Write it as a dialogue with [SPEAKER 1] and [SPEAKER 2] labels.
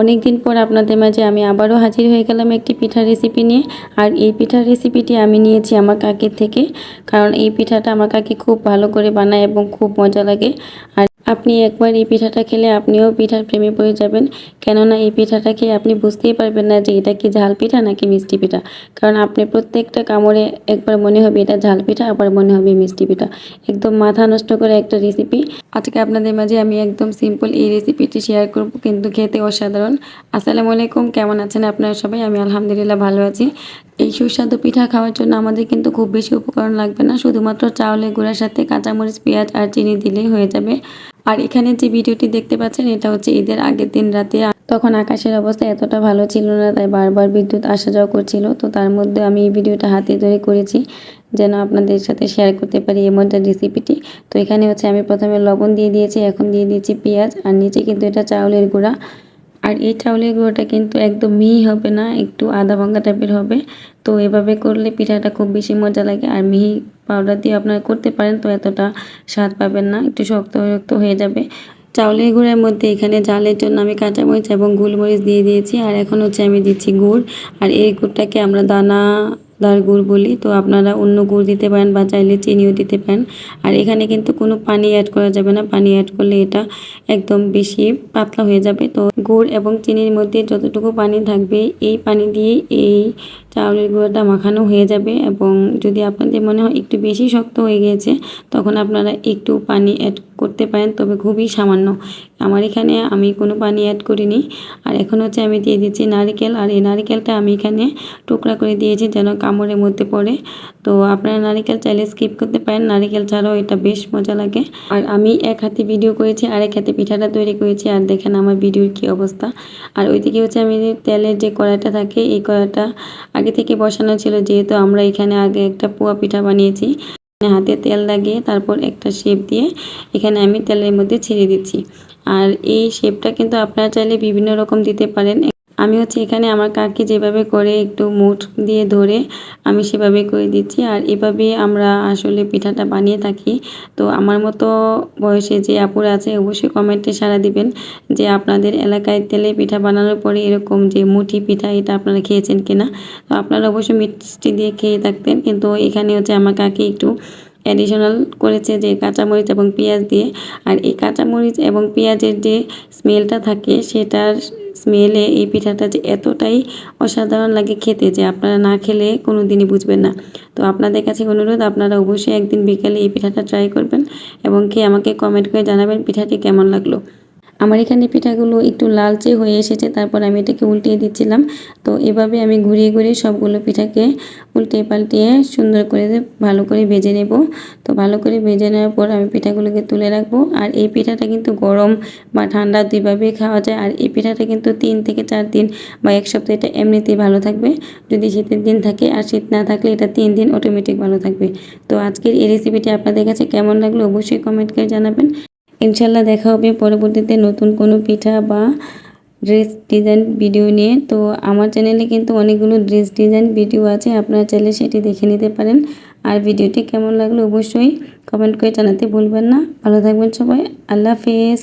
[SPEAKER 1] অনেক দিন পর আপনাদের মাঝে আমি আবারও হাজির হয়ে গেলাম একটি পিঠার রেসিপি নিয়ে। আর এই পিঠার রেসিপিটি আমি নিয়েছি আমার কাকির থেকে। কারণ এই পিঠাটা আমার কাকি খুব ভালো করে বানায় এবং খুব মজা লাগে। আর আপনি একবার এই পিঠাটা খেলে আপনিও পিঠার প্রেমে পড়ে যাবেন। কেননা এই পিঠাটা খেয়ে আপনি বুঝতেই পারবেন না যে এটা কি ঝাল পিঠা নাকি মিষ্টি পিঠা। কারণ আপনি প্রত্যেকটা কামড়ে একবার মনে হবে এটা ঝাল পিঠা, আবার মনে হবে মিষ্টি পিঠা। একদম মাথা নষ্ট করে একটা রেসিপি আজকে আপনাদের মাঝে আমি একদম সিম্পল এই রেসিপিটি শেয়ার করব, কিন্তু খেতে অসাধারণ। আসসালামু আলাইকুম, কেমন আছেন আপনারা সবাই? আমি আলহামদুলিল্লাহ ভালো আছি। এই সুস্বাদু পিঠা খাওয়ার জন্য আমাদের কিন্তু খুব বেশি উপকরণ লাগবে না। শুধুমাত্র চাউলের গুঁড়ার সাথে কাঁচামরিচ, পেঁয়াজ আর চিনি দিলেই হয়ে যাবে। আর এখানে যে ভিডিওটি দেখতে পাচ্ছেন, এটা হচ্ছে ঈদের আগের দিন রাতে। তখন আকাশের অবস্থা এতটা ভালো ছিল না, তাই বারবার বিদ্যুৎ আসা যাওয়া করছিল। তো তার মধ্যে আমি এই ভিডিওটা হাতে ধরে করেছি, যেন আপনাদের সাথে শেয়ার করতে পারি এই মজার রেসিপিটি তো এখানে হচ্ছে আমি প্রথমে লবণ দিয়ে দিয়েছি, এখন দিয়ে দিয়েছি পেঁয়াজ, আর নিচে কিন্তু এটা চাউলের গুঁড়া। আর এই চাউলের গুঁড়োটা কিন্তু একদম মিহি হবে না, একটু আদা ভাঙ্গা টাইপের হবে। তো এভাবে করলে পিঠাটা খুব বেশি মজা লাগে। আর মিহি পাউডার দিয়ে আপনারা করতে পারেন, তো এতটা স্বাদ পাবেন না, একটু শক্ত শক্ত হয়ে যাবে। চাউলের গুঁড়ের মধ্যে এখানে জালের জন্য আমি কাঁচামরিচ এবং গোলমরিচ দিয়ে দিয়েছি, আর এখন হচ্ছে আমি দিচ্ছি গুড়। আর এই গুড়টাকে আমরা দানা দার গুড় বলি, তো আপনারা অন্য গুড় দিতে পারেন বা চাইলে চিনিও দিতে পারেন। আর এখানে কিন্তু কোনো পানি অ্যাড করা যাবে না। পানি অ্যাড করলে এটা একদম বেশি পাতলা হয়ে যাবে। তো গুড় এবং চিনির মধ্যে যতটুকু পানি থাকবে, এই পানি দিয়ে এই চাউলের গুঁড়োটা মাখানো হয়ে যাবে। এবং যদি আপনাদের মনে হয় একটু বেশি শক্ত হয়ে গিয়েছে তখন আপনারা একটু পানি অ্যাড করতে পারেন, তবে খুবই সামান্য। আমার এখানে আমি কোনো পানি অ্যাড করিনি। আর এখন হচ্ছে আমি দিয়ে দিচ্ছি নারিকেল। আর এই নারিকেলটা আমি এখানে টুকরা করে দিয়েছি যেন কামড়ের মধ্যে পড়ে। তো আপনারা নারিকেল চাইলে স্কিপ করতে পারেন। নারিকেল ছাড়াও এটা বেশ মজা লাগে। আর আমি এক হাতে ভিডিও করেছি আর এক হাতে পিঠাটা তৈরি করেছি। আর দেখেন আমার ভিডিওর কি অবস্থা। আর ওইদিকে হচ্ছে আমি তেলের যে কড়াইটা থাকে, এই কড়াইটা আগে থেকে বসানো ছিল, যেহেতু আমরা এখানে আগে একটা পোয়া পিঠা বানিয়েছি। হাতে তেল লাগিয়ে তারপর একটা শেপ দিয়ে এখানে আমি তেলের মধ্যে ছেড়ে দিচ্ছি। আর এই শেপটা কিন্তু আপনারা চাইলে বিভিন্ন রকম দিতে পারেন। আমি হচ্ছে এখানে আমার কাকি যেভাবে করে একটু মুঠ দিয়ে ধরে আমি সেভাবে করে দিচ্ছি। আর এভাবে আমরা আসলে পিঠাটা বানিয়ে থাকি। তো আমার মতো বয়সে যে আপুরা আছে অবশ্যই কমেন্টে সাড়া দিবেন যে আপনাদের এলাকায় তেলে পিঠা বানানোর পরে এরকম যে মুঠি পিঠা এটা আপনারা খেয়েছেন কিনা। তো আপনারা অবশ্যই মিষ্টি দিয়ে খেয়ে থাকতেন। কিন্তু এখানে হচ্ছে আমার কাকে একটু অ্যাডিশনাল করেছে যে কাঁচামরিচ এবং পেঁয়াজ দিয়ে। আর এই কাঁচামরিচ এবং পেঁয়াজের যে স্মেলটা থাকে সেটার স্মেলে এই পিঠাটা যে এতটাই অসাধারণ লাগে খেতে যে আপনারা না খেলে কোনো দিনই বুঝবেন না। তো আপনাদের কাছে অনুরোধ, আপনারা অবশ্যই একদিন বিকেলে এই পিঠাটা ট্রাই করবেন এবং খেয়ে আমাকে কমেন্ট করে জানাবেন পিঠাটি কেমন লাগল। আমার এখানে পিঠাগুলো একটু লালচে হয়ে এসেছে, তারপর আমি এটাকে উল্টিয়ে দিচ্ছিলাম। তো এভাবে আমি ঘুরিয়ে ঘুরিয়ে সবগুলো পিঠাকে উল্টিয়ে পাল্টিয়ে সুন্দর করে ভালো করে ভেজে নেব। তো ভালো করে ভেজে নেওয়ার পর আমি পিঠাগুলোকে তুলে রাখব। আর এই পিঠাটা কিন্তু গরম বা ঠান্ডা দুইভাবেই খাওয়া যায়, আর এই পিঠাটা কিন্তু তিন থেকে চার দিন বা এক সপ্তাহ এটা এমনিতেই ভালো থাকবে। যদি শীতের দিন থাকে, আর শীত না থাকলে এটা তিন দিন অটোমেটিক ভালো থাকবে। তো আজকের এই রেসিপিটি আপনাদের কাছে কেমন লাগল অবশ্যই কমেন্ট করে জানাবেন। ইনশাল্লাহ দেখা হবে পরবর্তীতে নতুন কোনো পিঠা বা ড্রেস ডিজাইন ভিডিও নিয়ে। তো আমার চ্যানেলে কিন্তু অনেকগুলো ড্রেস ডিজাইন ভিডিও আছে, আপনারা চ্যানেলে সেটি দেখে নিতে পারেন। আর ভিডিওটি কেমন লাগল অবশ্যই কমেন্ট করে জানাতে ভুলবেন না। ভালো থাকবেন সবাই, আল্লাহ হাফেজ।